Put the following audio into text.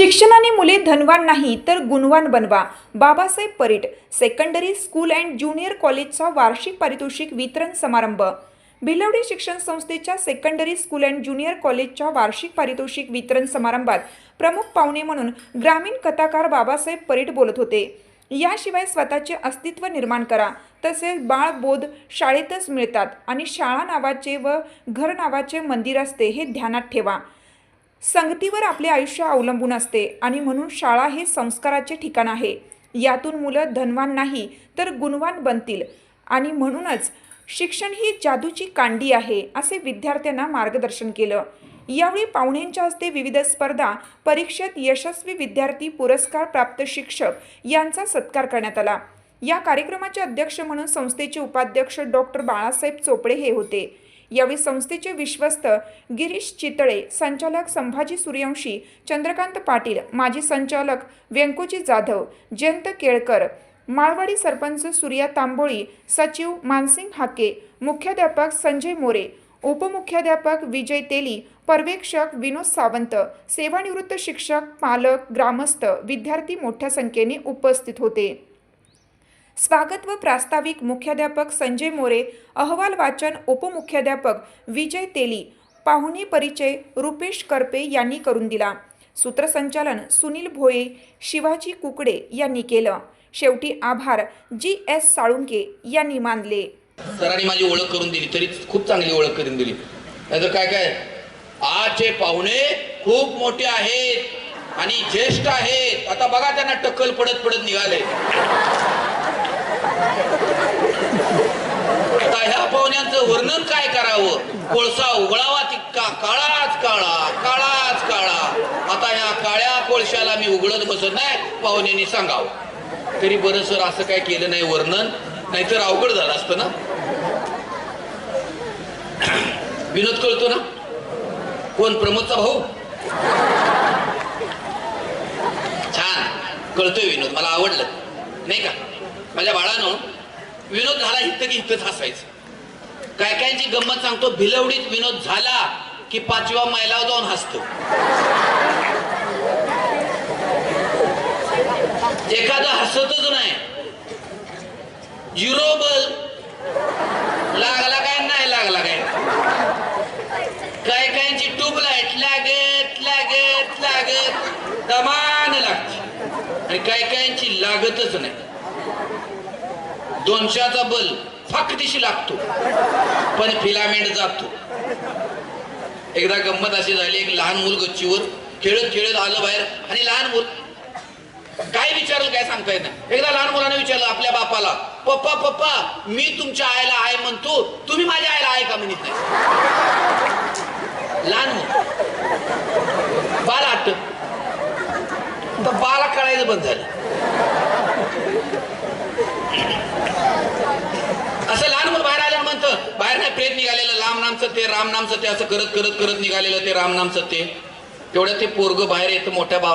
शिक्षणाने मुले धनवान नाही तर गुणवान बनवा. Babasaheb Parit secondary school and junior कॉलेजचा वार्षिक पारितोषिक वितरण समारंभ. भिलवडी शिक्षण संस्थेच्या सेकंडरी स्कूल अँड ज्युनियर कॉलेजच्या वार्षिक पारितोषिक वितरण समारंभात प्रमुख पाहुणे म्हणून ग्रामीण कथाकार बाबासाहेब परीट बोलत होते. याशिवाय स्वतःचे अस्तित्व निर्माण करा. तसेच बाळबोध शाळेतच मिळतात आणि शाळा नावाचे व घर नावाचे मंदिर असते हे ध्यानात ठेवा. संगतीवर आपले आयुष्य अवलंबून असते आणि म्हणून शाळा हे संस्काराचे ठिकाण आहे. यातून मुलं धनवान नाही तर गुणवान बनतील. आणि म्हणूनच शिक्षण ही जादूची कांडी आहे असे विद्यार्थ्यांना मार्गदर्शन केलं. यावेळी पाहुण्यांच्या हस्ते विविध स्पर्धा परीक्षेत यशस्वी विद्यार्थी पुरस्कार प्राप्त शिक्षक यांचा सत्कार करण्यात आला. या कार्यक्रमाचे अध्यक्ष म्हणून संस्थेचे उपाध्यक्ष डॉक्टर बाळासाहेब चोपडे हे होते. यावेळी संस्थेचे विश्वस्त गिरीश चितळे संचालक संभाजी सूर्यवंशी चंद्रकांत पाटील माजी संचालक व्यंकोजी जाधव जयंत केळकर माळवाडी सरपंच सूर्या तांबोळी सचिव मानसिंग हाके मुख्याध्यापक संजय मोरे उपमुख्याध्यापक विजय तेली पर्यवेक्षक विनोद सावंत सेवानिवृत्त शिक्षक पालक ग्रामस्थ विद्यार्थी मोठ्या संख्येने उपस्थित होते. स्वागत व प्रास्ताविक मुख्याध्यापक संजय मोरे अहवाल वाचन उपमुख्याध्यापक विजय तेली पाहुणे परिचय रुपेश करपे यांनी करून दिला. सूत्रसंचालन सुनील भोये शिवाजी कुकडे यांनी केलं. शेवटी आभार जी एस साळुंके यांनी मानले. सरांनी माझी ओळख करून दिली तरी खूप चांगली ओळख करून दिली. नाहीतर काय काय? आजचे पाहुणे खूप मोठे आहेत आणि ज्येष्ठ आहेत. आता बघा त्यांना टक्कल पडत पडत निघाले. आता ह्या पाहुण्यांचं वर्णन काय करावं? कोळसा उघडावा तितका काळाच काळा काळाच काळा. आता ह्या काळ्या कोळशाला मी उघडत बसत नाही पाहुण्यांनी सांगावं. तरी बरं सर असं काय केलं नाही वर्णन? नाहीतर अवघड झालं असतं ना? विनोद कळतो ना? कोण? प्रमोदचा भाऊ? छान. कळतोय विनोद मला आवडलं. नाही का? माझ्या बाळानं विनोद झाला इथं की इथंच हसायचं. काय कायची गंमत सांगतो भिलवडीत विनोद झाला की पाचव्या मैलावर जाऊन हसतो. एखादा हसतच नाही. युरोबल लागला काय नाही लागला काय. काय कायची ट्यूबलाईट लागत लागत लागत दमान लागते. आणि काय कायची लागतच नाही. दोनशेचा बल फाकटीशी लागतो पण फिलामेंट जातो. एकदा गंमत अशी झाली एक लहान मूल गच्चीवर खेळत खेळत आलं बाहेर आणि लहान मूल काय विचारलं काय सांगता येत नाही एकदा लहान मुलाने विचारलं आपल्या बापाला पप्पा पप्पा मी तुमच्या आईला आहे म्हणतो तुम्ही माझ्या आईला आहे का म्हणत नाही? लहान मुल. बाल आठ तर बाला कळायचं बंद झालं. असं लहान मुलं बाहेर आलं म्हणतं बाहेर नाही प्रेत निघालेलं लांब नाम सत्य राम नाम सत्य असं करत करत करत निघालेलं ते राम नाम सत्य तेवढ्या ते पोरग बाहेर येतं मोठ्या भावा